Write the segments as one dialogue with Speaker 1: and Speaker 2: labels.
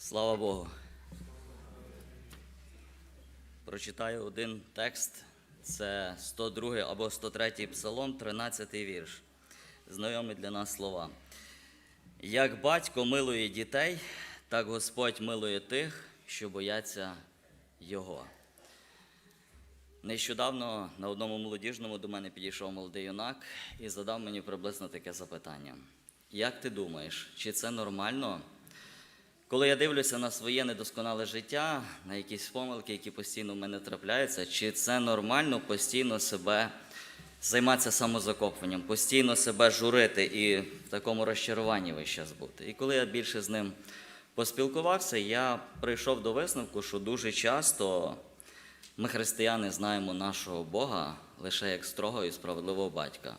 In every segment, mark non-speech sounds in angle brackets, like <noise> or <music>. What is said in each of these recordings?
Speaker 1: Слава Богу. Прочитаю один текст. Це 102 або 103 псалом, 13 вірш. Знайомі для нас слова. Як батько милує дітей, так Господь милує тих, що бояться Його. Нещодавно на одному молодіжному до мене підійшов молодий юнак і задав мені приблизно таке запитання: Як ти думаєш, чи це нормально? Коли я дивлюся на своє недосконале життя, на якісь помилки, які постійно в мене трапляються, чи це нормально постійно себе займатися самозакопуванням, постійно себе журити і в такому розчаруванні весь час бути. І коли я більше з ним поспілкувався, я прийшов до висновку, що дуже часто ми, християни, знаємо нашого Бога лише як строгого і справедливого батька.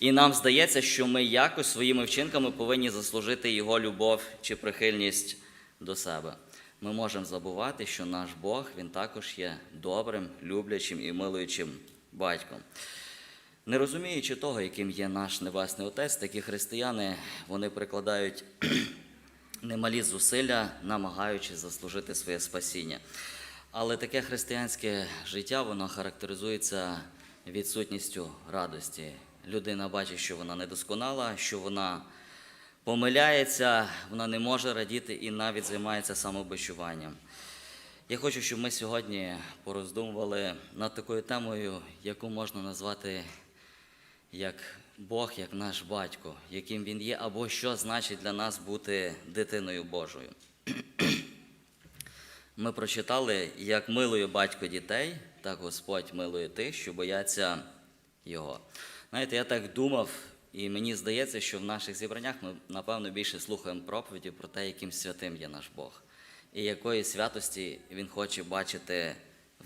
Speaker 1: І нам здається, що ми якось своїми вчинками повинні заслужити Його любов чи прихильність до себе. Ми можемо забувати, що наш Бог він також є добрим, люблячим і милуючим батьком. Не розуміючи того, яким є наш Небесний Отець, такі християни вони прикладають <clears throat> немалі зусилля, намагаючись заслужити своє спасіння. Але таке християнське життя воно характеризується відсутністю радості. Людина бачить, що вона недосконала, що вона помиляється, вона не може радіти і навіть займається самобичуванням. Я хочу, щоб ми сьогодні пороздумували над такою темою, яку можна назвати як Бог, як наш батько, яким він є, або що значить для нас бути дитиною Божою. <clears throat> Ми прочитали, як милує батько дітей, так Господь милує тих, що бояться Його. Знаєте, я так думав, і мені здається, що в наших зібраннях ми, напевно, більше слухаємо проповіді про те, яким святим є наш Бог, і якої святості Він хоче бачити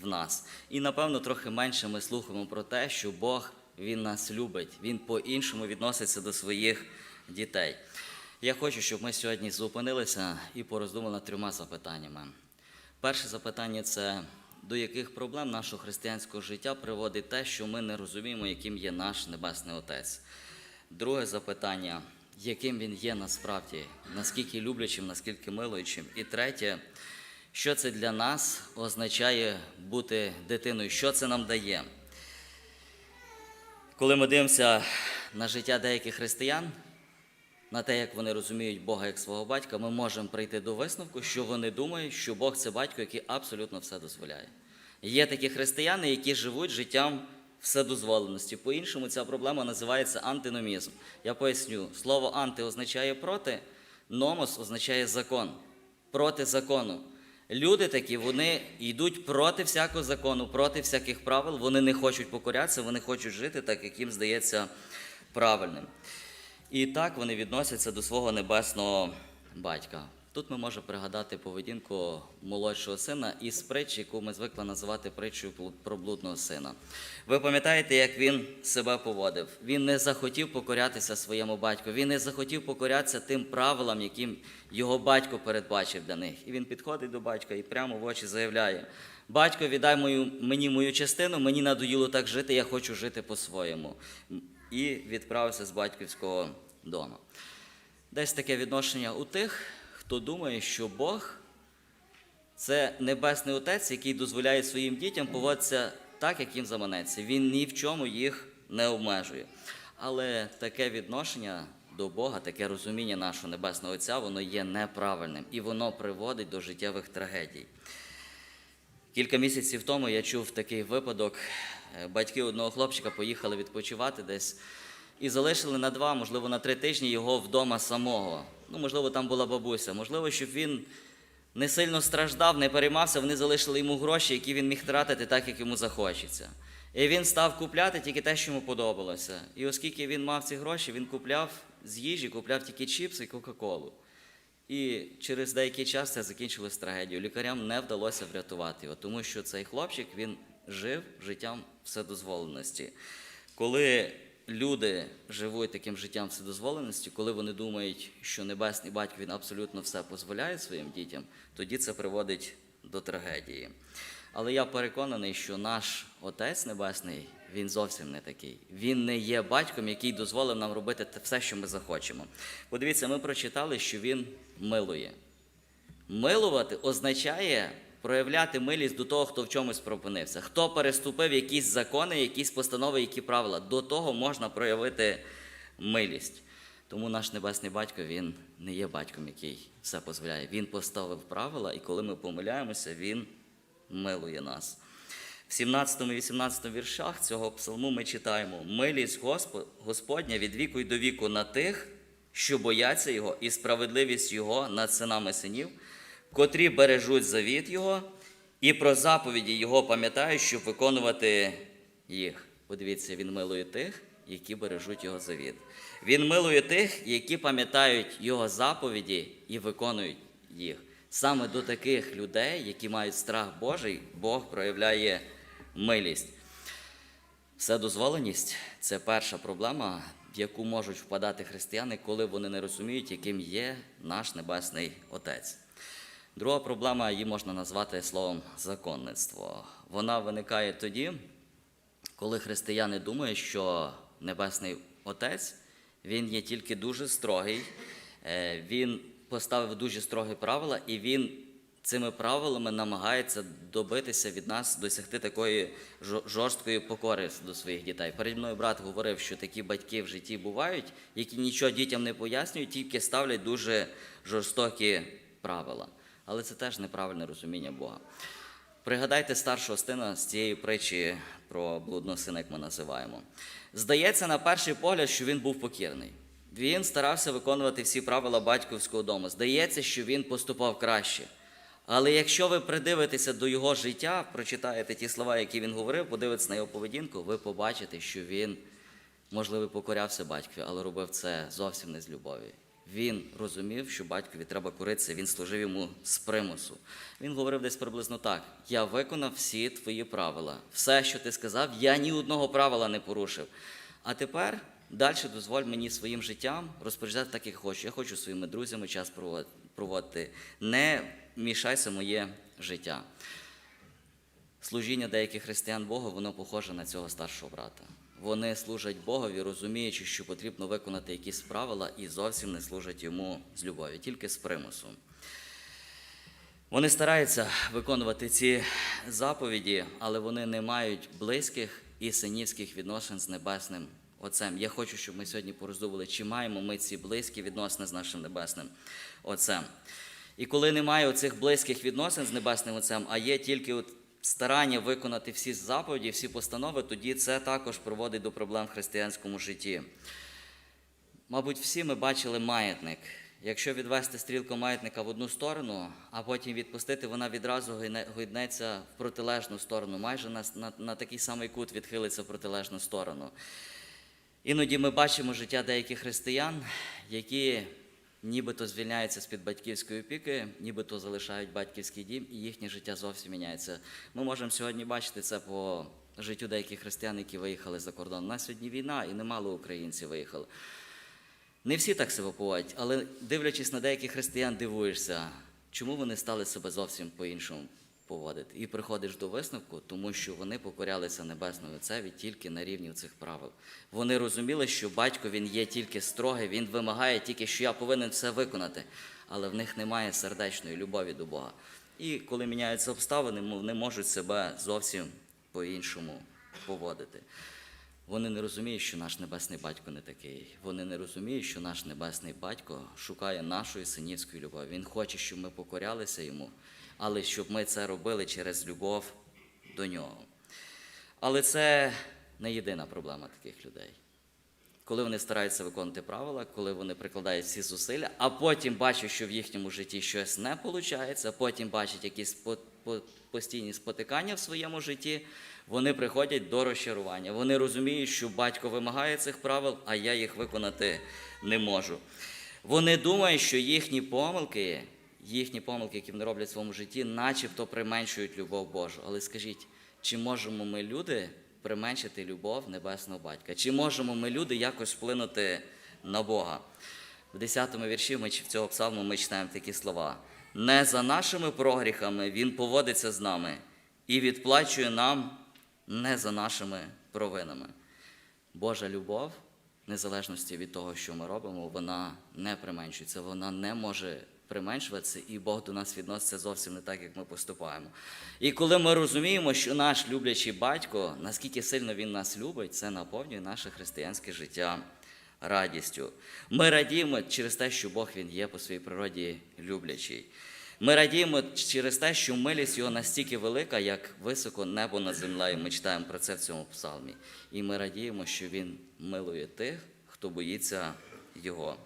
Speaker 1: в нас. І, напевно, трохи менше ми слухаємо про те, що Бог Він нас любить, Він по-іншому відноситься до своїх дітей. Я хочу, щоб ми сьогодні зупинилися і пороздумали над трьома запитаннями. Перше запитання це до яких проблем нашого християнського життя приводить те, що ми не розуміємо, яким є наш Небесний Отець. Друге запитання, яким він є насправді, наскільки люблячим, наскільки милуючим. І третє, що це для нас означає бути дитиною, що це нам дає. Коли ми дивимося на життя деяких християн, на те, як вони розуміють Бога як свого батька, ми можемо прийти до висновку, що вони думають, що Бог це батько, який абсолютно все дозволяє. Є такі християни, які живуть життям вседозволеності. По-іншому ця проблема називається антиномізм. Я поясню, слово анти означає проти, номос означає закон, проти закону. Люди такі, вони йдуть проти всякого закону, проти всяких правил, вони не хочуть покорятися, вони хочуть жити так, як їм здається правильним. І так вони відносяться до свого небесного батька. Тут ми можемо пригадати поведінку молодшого сина із притчі, яку ми звикли називати притчою про блудного сина. Ви пам'ятаєте, як він себе поводив? Він не захотів покорятися своєму батьку, він не захотів покорятися тим правилам, яким його батько передбачив для них. І він підходить до батька і прямо в очі заявляє: Батько, віддай мою, мені мою частину, мені надоїло так жити, я хочу жити по-своєму. І відправився з батьківського дому. Десь таке відношення у тих, хто думає, що Бог це небесний отець, який дозволяє своїм дітям поводитися так, як їм заманеться. Він ні в чому їх не обмежує. Але таке відношення до Бога, таке розуміння нашого небесного Отця, воно є неправильним і воно приводить до життєвих трагедій. Кілька місяців тому я чув такий випадок. Е, Батьки одного хлопчика поїхали відпочивати десь і залишили на два, можливо, на три тижні його вдома самого. Ну, можливо, там була бабуся. Можливо, щоб він не сильно страждав, не переймався, вони залишили йому гроші, які він міг тратити так, як йому захочеться. І він став купляти тільки те, що йому подобалося. І оскільки він мав ці гроші, він купляв з їжі, купляв тільки чіпси і Кока-Колу. І через деякий час це закінчилось трагедією. Лікарям не вдалося врятувати його, тому що цей хлопчик він жив життям вседозволеності. Коли люди живуть таким життям вседозволеності, коли вони думають, що небесний батько він абсолютно все дозволяє своїм дітям, тоді це приводить до трагедії. Але я переконаний, що наш Отець Небесний, він зовсім не такий. Він не є батьком, який дозволив нам робити все, що ми захочемо. Подивіться, ми прочитали, що він милує. Милувати означає проявляти милість до того, хто в чомусь пропинився, хто переступив якісь закони, якісь постанови, які правила. До того можна проявити милість. Тому наш небесний батько він не є батьком, який все дозволяє. Він поставив правила, і коли ми помиляємося, він милує нас. В 17 і 18 віршах цього псалму ми читаємо: милість Господня від віку й до віку на тих, що бояться Його, і справедливість Його над синами синів, котрі бережуть завіт Його, і про заповіді Його пам'ятають, щоб виконувати їх. Подивіться, він милує тих, які бережуть Його завіт. Він милує тих, які пам'ятають Його заповіді і виконують їх. Саме до таких людей, які мають страх Божий, Бог проявляє милість. Вседозволеність це перша проблема, в яку можуть впадати християни, коли вони не розуміють, яким є наш Небесний Отець. Друга проблема її можна назвати словом законництво. Вона виникає тоді, коли християни думають, що Небесний Отець він є тільки дуже строгий, е, він поставив дуже строгі правила, і він цими правилами намагається добитися від нас, досягти такої жорсткої покори до своїх дітей. Перед мною брат говорив, що такі батьки в житті бувають, які нічого дітям не пояснюють, тільки ставлять дуже жорстокі правила. Але це теж неправильне розуміння Бога. Пригадайте старшого сина з цієї притчі про блудного сина, як ми називаємо. Здається, на перший погляд, що він був покірний. Він старався виконувати всі правила батьківського дому. Здається, що він поступав краще. Але якщо ви придивитеся до його життя, прочитаєте ті слова, які він говорив, подивитесь на його поведінку, ви побачите, що він, можливо, покорявся батькові, але робив це зовсім не з любові. Він розумів, що батькові треба коритися, він служив йому з примусу. Він говорив десь приблизно так: я виконав всі твої правила. Все, що ти сказав, я ні одного правила не порушив. А тепер далі дозволь мені своїм життям розпоряджати так, як хочу. Я хочу своїми друзями час проводити. Не мішайся моє життя. Служіння деяких християн Богу, воно похоже на цього старшого брата. Вони служать Богові, розуміючи, що потрібно виконати якісь правила, і зовсім не служать йому з любові, тільки з примусу. Вони стараються виконувати ці заповіді, але вони не мають близьких і синівських відносин з Небесним Отцем. Я хочу, щоб ми сьогодні пороздумували, чи маємо ми ці близькі відносини з нашим Небесним Отцем. І коли немає оцих близьких відносин з Небесним Отцем, а є тільки от старання виконати всі заповіді, всі постанови, тоді це також приводить до проблем в християнському житті. Мабуть, всі ми бачили маятник. Якщо відвести стрілку маятника в одну сторону, а потім відпустити, вона відразу гойднеться в протилежну сторону, майже на, на, на такий самий кут відхилиться в протилежну сторону. Іноді ми бачимо життя деяких християн, які нібито звільняються з-під батьківської опіки, нібито залишають батьківський дім, і їхнє життя зовсім міняється. Ми можемо сьогодні бачити це по життю деяких християн, які виїхали за кордон. У нас сьогодні війна, і немало українців виїхали. Не всі так себе поводять, але дивлячись на деяких християн, дивуєшся, чому вони стали себе зовсім по-іншому поводити. І приходиш до висновку, тому що вони покорялися Небесному Отцеві тільки на рівні цих правил. Вони розуміли, що батько він є тільки строгий, він вимагає тільки, що я повинен все виконати, але в них немає сердечної любові до Бога. І коли міняються обставини, вони можуть себе зовсім по-іншому поводити. Вони не розуміють, що наш небесний батько не такий. Вони не розуміють, що наш небесний батько шукає нашої синівської любові. Він хоче, щоб ми покорялися йому, але щоб ми це робили через любов до нього. Але це не єдина проблема таких людей. Коли вони стараються виконувати правила, коли вони прикладають всі зусилля, а потім бачать, що в їхньому житті щось не виходить, а потім бачать якісь по- по- постійні спотикання в своєму житті, вони приходять до розчарування. Вони розуміють, що батько вимагає цих правил, а я їх виконати не можу. Вони думають, що їхні помилки, їхні помилки, які вони роблять в своєму житті, начебто применшують любов Божу. Але скажіть, чи можемо ми люди применшити любов небесного батька? Чи можемо ми люди якось вплинути на Бога? В 10-му вірші ми цього псалму ми читаємо такі слова: не за нашими прогріхами Він поводиться з нами і відплачує нам не за нашими провинами. Божа любов, незалежності від того, що ми робимо, вона не применшується, вона не може применшуватися, і Бог до нас відноситься зовсім не так, як ми поступаємо. І коли ми розуміємо, що наш люблячий батько, наскільки сильно він нас любить, це наповнює наше християнське життя радістю. Ми радіємо через те, що Бог він є по своїй природі люблячий. Ми радіємо через те, що милість його настільки велика, як високо небо над землею. Ми читаємо про це в цьому псалмі. І ми радіємо, що він милує тих, хто боїться його.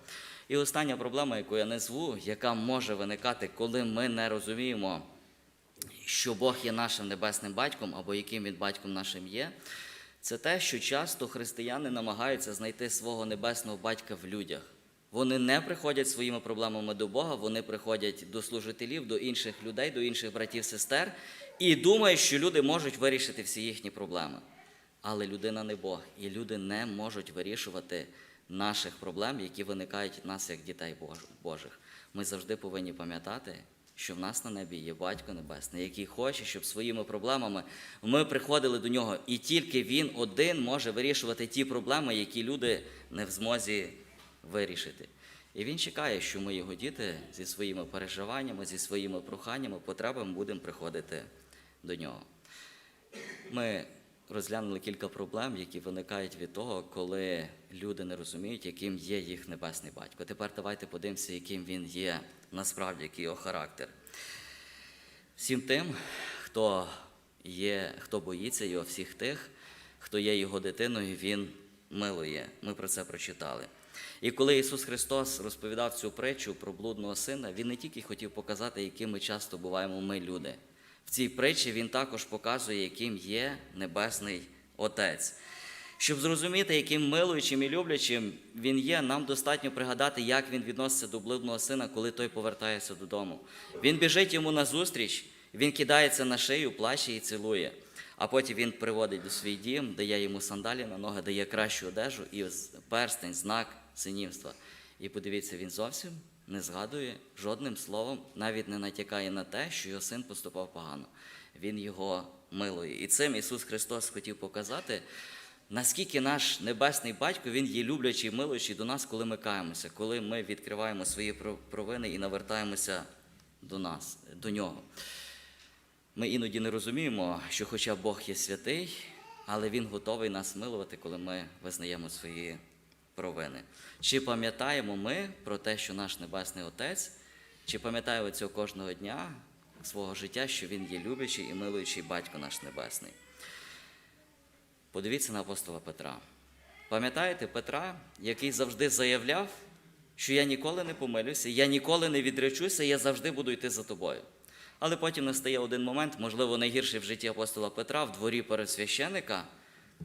Speaker 1: І остання проблема, яку я назву, яка може виникати, коли ми не розуміємо, що Бог є нашим небесним батьком або яким він батьком нашим є, це те, що часто християни намагаються знайти свого небесного батька в людях. Вони не приходять своїми проблемами до Бога, вони приходять до служителів, до інших людей, до інших братів, сестер і думають, що люди можуть вирішити всі їхні проблеми. Але людина не Бог, і люди не можуть вирішувати наших проблем, які виникають в нас як дітей Божих. Ми завжди повинні пам'ятати, що в нас на небі є Батько Небесний, який хоче, щоб своїми проблемами ми приходили до нього, і тільки він один може вирішувати ті проблеми, які люди не в змозі вирішити. І він чекає, що ми, його діти, зі своїми переживаннями, зі своїми проханнями, потребами будемо приходити до нього. Ми розглянули кілька проблем, які виникають від того, коли люди не розуміють, яким є їх небесний батько. Тепер давайте подивимося, яким він є насправді, який його характер. Всім тим, хто є, хто боїться його, всіх тих, хто є його дитиною, він милує. Ми про це прочитали. І коли Ісус Христос розповідав цю притчу про блудного сина, Він не тільки хотів показати, якими часто буваємо ми люди. В цій притчі Він також показує, яким є Небесний Отець. Щоб зрозуміти, яким милуючим і люблячим він є, нам достатньо пригадати, як він відноситься до блудного сина, коли той повертається додому. Він біжить йому назустріч, він кидається на шию, плаче і цілує. А потім він приводить до свій дім, дає йому сандалі на ноги, дає кращу одежу і перстень, знак синівства. І подивіться, він зовсім не згадує жодним словом, навіть не натякає на те, що його син поступав погано. Він його милує. І цим Ісус Христос хотів показати, наскільки наш небесний батько він є люблячий, милуючий до нас, коли ми каємося, коли ми відкриваємо свої провини і навертаємося до нас, до нього. Ми іноді не розуміємо, що хоча Бог є святий, але Він готовий нас милувати, коли ми визнаємо свої провини. Чи пам'ятаємо ми про те, що наш Небесний Отець, чи пам'ятаємо цього кожного дня свого життя, що Він є люблячий і милуючий батько наш Небесний? Подивіться на апостола Петра. Пам'ятаєте Петра, який завжди заявляв, що я ніколи не помилюся, я ніколи не відречуся, я завжди буду йти за тобою. Але потім настає один момент, можливо, найгірший в житті апостола Петра в дворі пересвященика,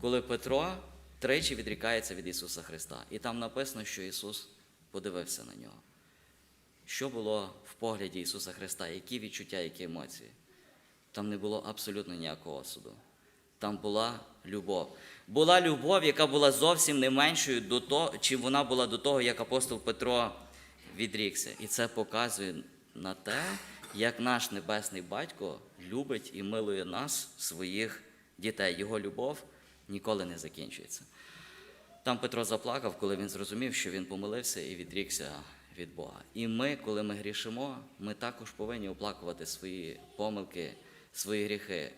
Speaker 1: коли Петро тричі відрікається від Ісуса Христа. І там написано, що Ісус подивився на нього. Що було в погляді Ісуса Христа, які відчуття, які емоції? Там не було абсолютно ніякого осуду. Там була любов. Була любов, яка була зовсім не меншою до того, чим вона була до того, як апостол Петро відрікся. І це показує на те, як наш небесний батько любить і милує нас, своїх дітей. Його любов ніколи не закінчується. Там Петро заплакав, коли він зрозумів, що він помилився і відрікся від Бога. І ми, коли ми грішимо, ми також повинні оплакувати свої помилки, свої гріхи.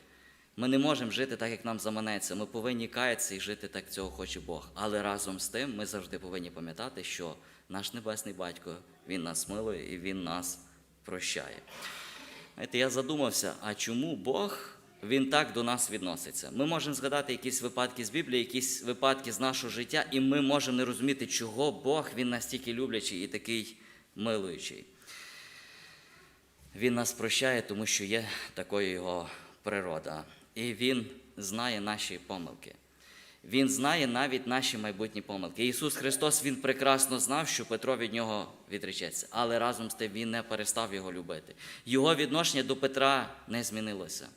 Speaker 1: Ми не можемо жити так, як нам заманеться. Ми повинні каятися і жити так, як цього хоче Бог. Але разом з тим ми завжди повинні пам'ятати, що наш небесний батько Він нас милує і Він нас прощає. Знаєте, я задумався, а чому Бог він так до нас відноситься? Ми можемо згадати якісь випадки з Біблії, якісь випадки з нашого життя, і ми можемо не розуміти, чого Бог він настільки люблячий і такий милуючий. Він нас прощає, тому що є такою його природа. І Він знає наші помилки. Він знає навіть наші майбутні помилки. Ісус Христос Він прекрасно знав, що Петро від нього відречеться, але разом з тим Він не перестав його любити. Його відношення до Петра не змінилося.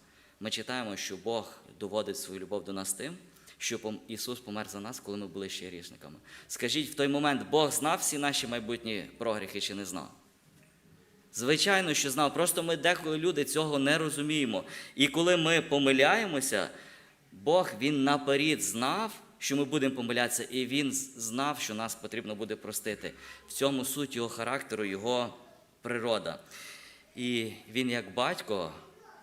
Speaker 1: Ми читаємо, що Бог доводить свою любов до нас тим, що Ісус помер за нас, коли ми були ще грішниками. Скажіть, в той момент Бог знав всі наші майбутні прогріхи чи не знав? Звичайно, що знав. Просто ми деколи люди цього не розуміємо. І коли ми помиляємося, Бог він наперед знав, що ми будемо помилятися, і Він знав, що нас потрібно буде простити. В цьому суть його характеру, його природа. І він, як батько,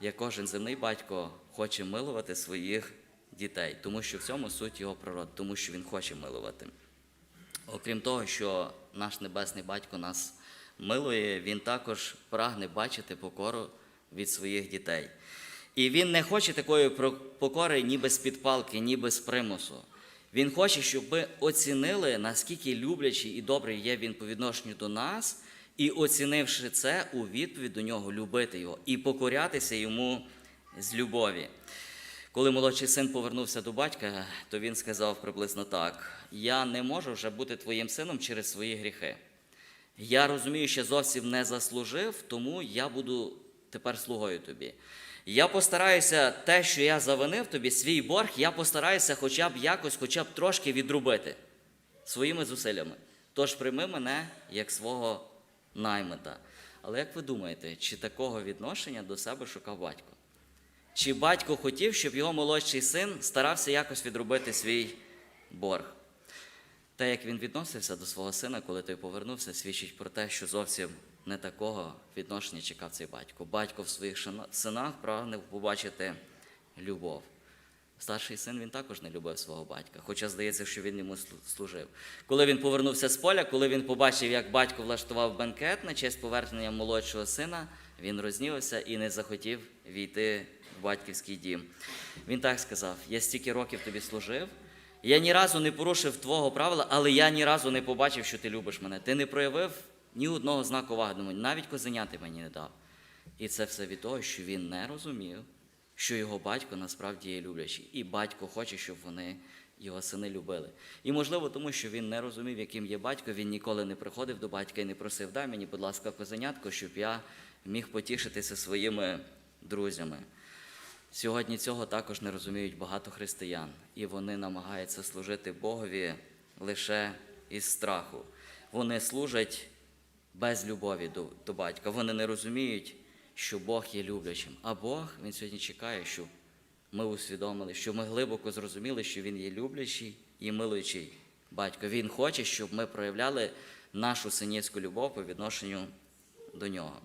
Speaker 1: як кожен земний батько, хоче милувати своїх дітей, тому що в цьому суть його природи, тому що він хоче милувати. Окрім того, що наш небесний батько нас милує, він також прагне бачити покору від своїх дітей. І він не хоче такої покори ні без підпалки, ні без примусу. Він хоче, щоб ми оцінили, наскільки люблячий і добрий є він по відношенню до нас, і оцінивши це, у відповідь до нього любити його і покорятися йому з любові. Коли молодший син повернувся до батька, то він сказав приблизно так: Я не можу вже бути твоїм сином через свої гріхи. Я розумію, що зовсім не заслужив, тому я буду тепер слугою тобі. Я постараюся те, що я завинив тобі, свій борг, я постараюся хоча б якось, хоча б трошки відрубити своїми зусиллями. Тож прийми мене як свого наймита. Але як ви думаєте, чи такого відношення до себе шукав батько? Чи батько хотів, щоб його молодший син старався якось відробити свій борг? Те, як він відносився до свого сина, коли той повернувся, свідчить про те, що зовсім не такого відношення чекав цей батько. Батько в своїх синах прагнув побачити любов. Старший син він також не любив свого батька, хоча здається, що він йому служив. Коли він повернувся з поля, коли він побачив, як батько влаштував бенкет на честь повернення молодшого сина, він рознівався і не захотів війти в батьківський дім. Він так сказав: Я стільки років тобі служив, я ні разу не порушив твого правила, але я ні разу не побачив, що ти любиш мене. Ти не проявив ні одного знаку уваги навіть козеняти мені не дав. І це все від того, що він не розумів, що його батько насправді є люблячий. І батько хоче, щоб вони його сини любили. І можливо, тому що він не розумів, яким є батько, він ніколи не приходив до батька і не просив, дай мені, будь ласка, козенятко, щоб я міг потішитися своїми друзями. Сьогодні цього також не розуміють багато християн, і вони намагаються служити Богові лише із страху. Вони служать без любові до, до батька. Вони не розуміють, що Бог є люблячим. А Бог він сьогодні чекає, щоб ми усвідомили, щоб ми глибоко зрозуміли, що Він є люблячий і милуючий батько. Він хоче, щоб ми проявляли нашу синівську любов по відношенню до нього.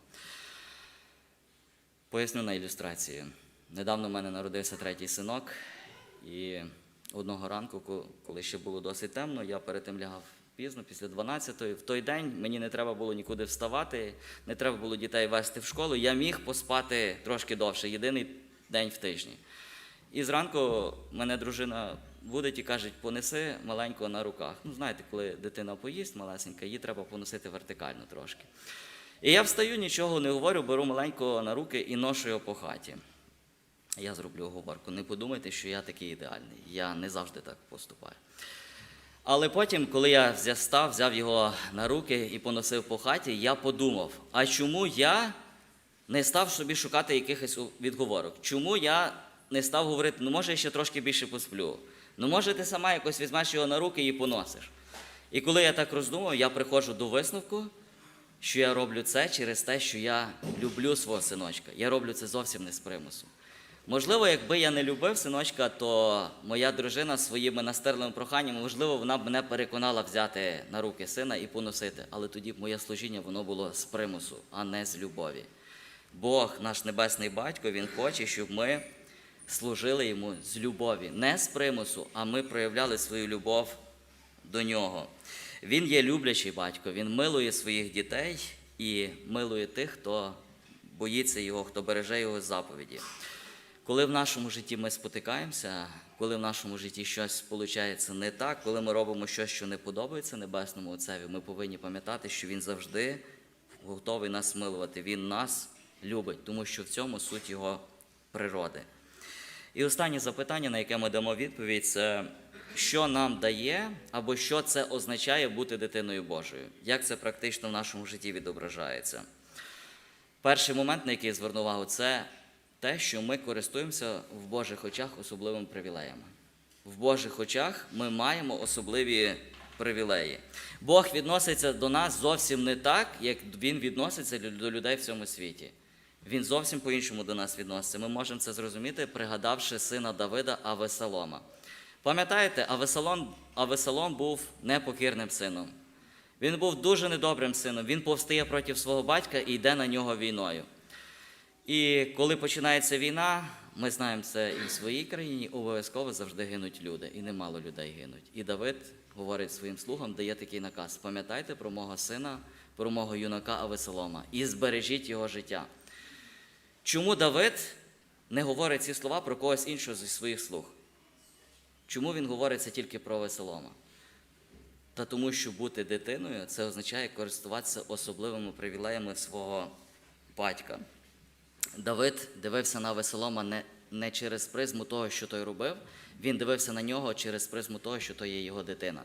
Speaker 1: Поясню на ілюстрації. Недавно в мене народився третій синок, і одного ранку, коли ще було досить темно, я перед тим лягав пізно, після 12-ї. В той день мені не треба було нікуди вставати, не треба було дітей вести в школу. Я міг поспати трошки довше, єдиний день в тижні. І зранку мене дружина будить і каже, понеси маленького на руках. Ну, знаєте, коли дитина поїсть малесенька, її треба поносити вертикально трошки. І я встаю, нічого не говорю, беру маленького на руки і ношу його по хаті. Я зроблю оговорку. Не подумайте, що я такий ідеальний. Я не завжди так поступаю. Але потім, коли я став, взяв його на руки і поносив по хаті, я подумав: а чому я не став собі шукати якихось відговорок? Чому я не став говорити, ну може я ще трошки більше посплю? Ну може ти сама якось візьмеш його на руки і поносиш? І коли я так роздумав, я приходжу до висновку, що я роблю це через те, що я люблю свого синочка. Я роблю це зовсім не з примусу. Можливо, якби я не любив синочка, то моя дружина своїми настирливими проханнями, можливо, вона б мене переконала взяти на руки сина і поносити. Але тоді б моє служіння воно було з примусу, а не з любові. Бог, наш небесний батько, Він хоче, щоб ми служили йому з любові, не з примусу, а ми проявляли свою любов до нього. Він є люблячий батько, він милує своїх дітей і милує тих, хто боїться його, хто береже його заповіді. Коли в нашому житті ми спотикаємося, коли в нашому житті щось виходить не так, коли ми робимо щось, що не подобається Небесному Отцеві, ми повинні пам'ятати, що Він завжди готовий нас милувати. Він нас любить, тому що в цьому суть його природи. І останнє запитання, на яке ми дамо відповідь, це що нам дає або що це означає бути дитиною Божою? Як це практично в нашому житті відображається? Перший момент, на який я звернув увагу, це те, що ми користуємося в Божих очах особливими привілеями. В Божих очах ми маємо особливі привілеї. Бог відноситься до нас зовсім не так, як Він відноситься до людей в цьому світі. Він зовсім по-іншому до нас відноситься. Ми можемо це зрозуміти, пригадавши сина Давида Авесалома. Пам'ятаєте, Авесалом, Авесалом був непокірним сином. Він був дуже недобрим сином. Він повстає проти свого батька і йде на нього війною. І коли починається війна, ми знаємо це і в своїй країні, обов'язково завжди гинуть люди, і немало людей гинуть. І Давид говорить своїм слугам, дає такий наказ: пам'ятайте про мого сина, про мого юнака Авесолома, і збережіть його життя. Чому Давид не говорить ці слова про когось іншого зі своїх слуг? Чому він говорить це тільки про Авесолома? Та тому, що бути дитиною це означає користуватися особливими привілеями свого батька. Давид дивився на Веселома не, не через призму того, що той робив, він дивився на нього через призму того, що то є його дитина.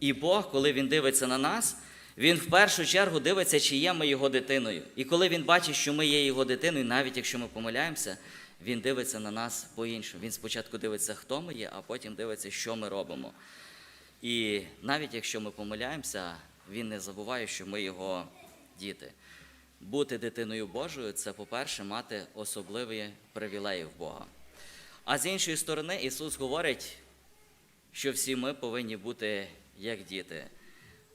Speaker 1: І Бог, коли він дивиться на нас, він в першу чергу дивиться, чи є ми його дитиною. І коли він бачить, що ми є його дитиною, навіть якщо ми помиляємося, він дивиться на нас по-іншому. Він спочатку дивиться, хто ми є, а потім дивиться, що ми робимо. І навіть якщо ми помиляємося, він не забуває, що ми його діти. Бути дитиною Божою це, по-перше, мати особливі привілеї в Бога. А з іншої сторони, Ісус говорить, що всі ми повинні бути як діти.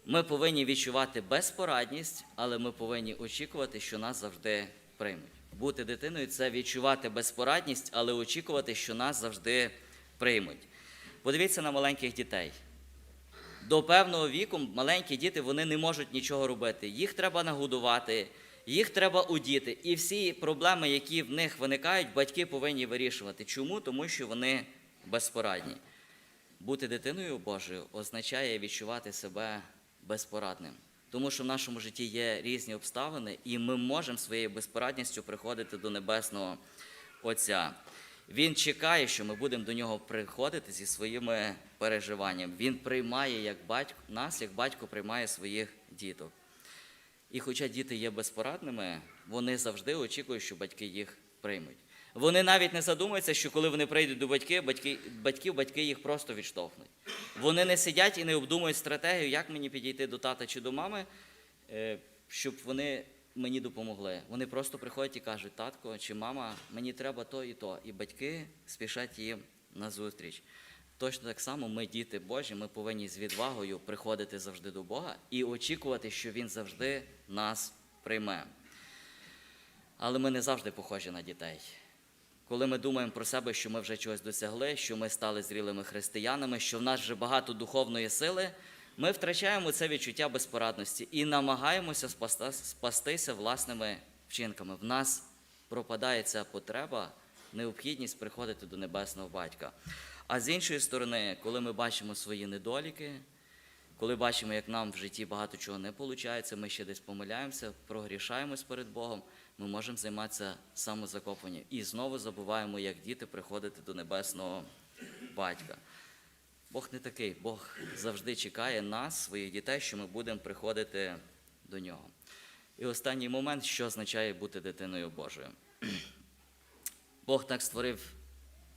Speaker 1: Ми повинні відчувати безпорадність, але ми повинні очікувати, що нас завжди приймуть. Бути дитиною це відчувати безпорадність, але очікувати, що нас завжди приймуть. Подивіться на маленьких дітей. До певного віку маленькі діти вони не можуть нічого робити. Їх треба нагодувати, їх треба удіти. І всі проблеми, які в них виникають, батьки повинні вирішувати. Чому? Тому що вони безпорадні. Бути дитиною Божою означає відчувати себе безпорадним. Тому що в нашому житті є різні обставини, і ми можемо своєю безпорадністю приходити до Небесного Отця. Він чекає, що ми будемо до нього приходити зі своїми переживаннями. Він приймає як батько, нас, як батько приймає своїх діток. І хоча діти є безпорадними, вони завжди очікують, що батьки їх приймуть. Вони навіть не задумуються, що коли вони прийдуть до батьки, батьки, батьків, батьки їх просто відштовхнуть. Вони не сидять і не обдумують стратегію, як мені підійти до тата чи до мами, е, щоб вони мені допомогли. Вони просто приходять і кажуть, татко чи мама, мені треба то і то. І батьки спішать їм на зустріч. Точно так само ми, діти Божі, ми повинні з відвагою приходити завжди до Бога і очікувати, що Він завжди нас прийме. Але ми не завжди похожі на дітей. Коли ми думаємо про себе, що ми вже чогось досягли, що ми стали зрілими християнами, що в нас вже багато духовної сили, ми втрачаємо це відчуття безпорадності і намагаємося спастися власними вчинками. В нас пропадає ця потреба, необхідність приходити до небесного батька. А з іншої сторони, коли ми бачимо свої недоліки, коли бачимо, як нам в житті багато чого не виходить, ми ще десь помиляємося, прогрішаємось перед Богом, ми можемо займатися самозакопанням. І знову забуваємо, як діти приходити до небесного батька. Бог не такий, Бог завжди чекає нас, своїх дітей, що ми будемо приходити до нього. І останній момент, що означає бути дитиною Божою. Бог так створив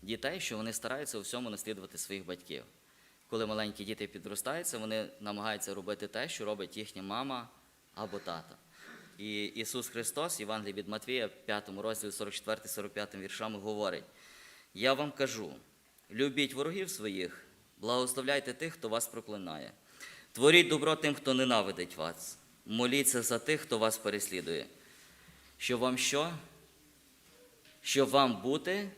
Speaker 1: дітей, що вони стараються у всьому наслідувати своїх батьків. Коли маленькі діти підростаються, вони намагаються робити те, що робить їхня мама або тата. І Ісус Христос, Євангелій від Матвія, 5 розділі 44-45 віршами говорить: Я вам кажу: любіть ворогів своїх, благословляйте тих, хто вас проклинає. Творіть добро тим, хто ненавидить вас. Моліться за тих, хто вас переслідує. Що вам що? Щоб вам бути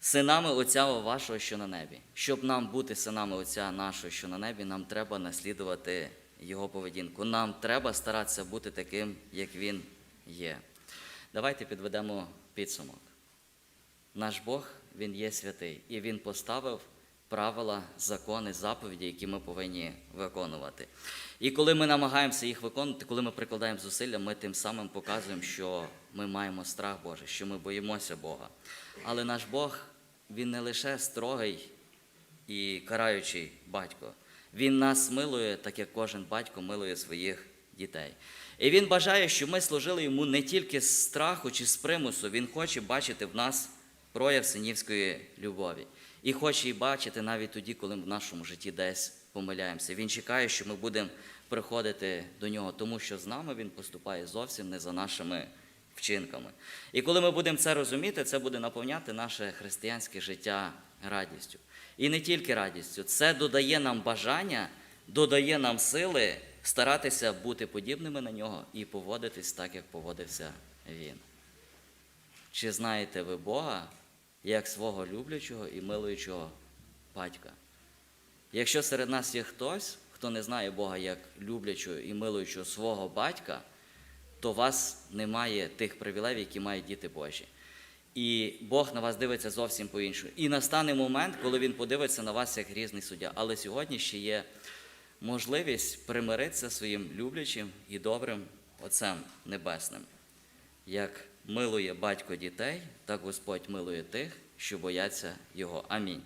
Speaker 1: синами Отця вашого, що на небі. Щоб нам бути синами Отця нашого, що на небі, нам треба наслідувати Його поведінку. Нам треба старатися бути таким, як Він є. Давайте підведемо підсумок. Наш Бог, Він є святий, і Він поставив правила, закони, заповіді, які ми повинні виконувати. І коли ми намагаємося їх виконувати, коли ми прикладаємо зусилля, ми тим самим показуємо, що ми маємо страх Божий, що ми боїмося Бога. Але наш Бог, Він не лише строгий і караючий батько. Він нас милує, так як кожен батько милує своїх дітей. І він бажає, щоб ми служили йому не тільки з страху чи з примусу, він хоче бачити в нас прояв синівської любові. І хоче її бачити навіть тоді, коли ми в нашому житті десь помиляємося. Він чекає, що ми будемо приходити до нього, тому що з нами він поступає зовсім не за нашими вчинками. І коли ми будемо це розуміти, це буде наповняти наше християнське життя радістю. І не тільки радістю, це додає нам бажання додає нам сили старатися бути подібними на нього і поводитись так, як поводився він. Чи знаєте ви Бога як свого люблячого і милуючого батька? Якщо серед нас є хтось, хто не знає Бога як люблячого і милуючого свого батька, то у вас немає тих привілеїв, які мають діти Божі. І Бог на вас дивиться зовсім по-іншому. І настане момент, коли Він подивиться на вас як грізний суддя. Але сьогодні ще є можливість примиритися своїм люблячим і добрим Отцем Небесним. Як милує батько дітей, так Господь милує тих, що бояться Його. Амінь.